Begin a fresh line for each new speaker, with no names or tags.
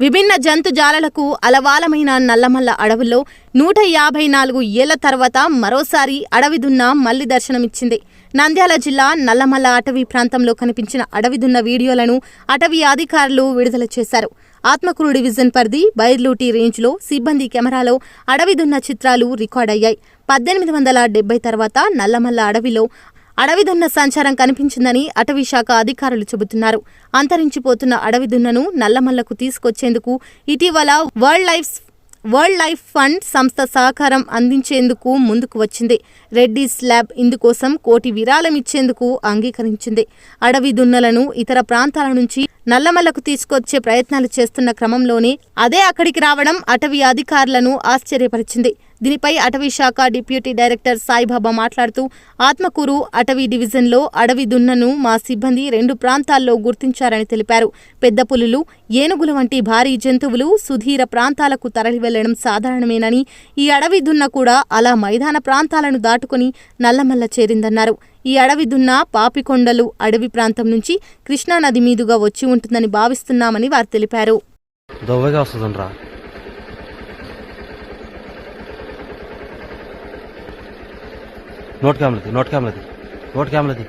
విభిన్న జంతుజాలలకు అలవాలమైన నల్లమల్ల అడవుల్లో నూట యాభై నాలుగు ఏళ్ళ తర్వాత మరోసారి అడవిదున్న మళ్ళీ దర్శనమిచ్చింది. నంద్యాల జిల్లా నల్లమల్ల అటవీ ప్రాంతంలో కనిపించిన అడవిదున్న వీడియోలను అటవీ అధికారులు విడుదల చేశారు. ఆత్మకూరు డివిజన్ పరిధి బైర్లూటి రేంజ్లో సిబ్బంది కెమెరాలో అడవిదున్న చిత్రాలు రికార్డయ్యాయి. పద్దెనిమిది వందల డెబ్బై తర్వాత నల్లమల్ల అడవిలో అడవి దున్న సంచారం కనిపించిందని అటవీ శాఖ అధికారులు చెబుతున్నారు. అంతరించిపోతున్న అడవి దున్నను నల్లమల్లకు తీసుకొచ్చేందుకు ఇటీవల world life world life fund సంస్థ సహకారం అందించేందుకు ముందుకు వచ్చింది. రెడ్డిస్ ల్యాబ్ ఇందుకోసం కోటి విరాళం ఇచ్చేందుకు అంగీకరించింది. అడవి దున్నలను ఇతర ప్రాంతాల నుంచి నల్లమల్లకు తీసుకొచ్చే ప్రయత్నాలు చేస్తున్న క్రమంలోనే అదే అక్కడికి రావడం అటవీ అధికారులను ఆశ్చర్యపరిచింది. దీనిపై అటవీ శాఖ డిప్యూటీ డైరెక్టర్ సాయిబాబా మాట్లాడుతూ ఆత్మకూరు అటవీ డివిజన్లో అడవి దున్నను మా సిబ్బంది రెండు ప్రాంతాల్లో గుర్తించారని తెలిపారు. పెద్ద పులులు ఏనుగుల వంటి భారీ జంతువులు సుధీర ప్రాంతాలకు తరలివెళ్ళడం సాధారణమేనని ఈ అడవి దున్న కూడా అలా మైదాన ప్రాంతాలను దాటుకుని నల్లమల్ల చేరిందన్నారు. ఈ అడవి దున్న పాపికొండలు అడవి ప్రాంతం నుంచి కృష్ణానది మీదుగా వచ్చి ఉంటుందని భావిస్తున్నామని వారు తెలిపారు.
నోట్ క్యామ్లది నోట్ క్యామ్లది నోట్ క్యామ్లది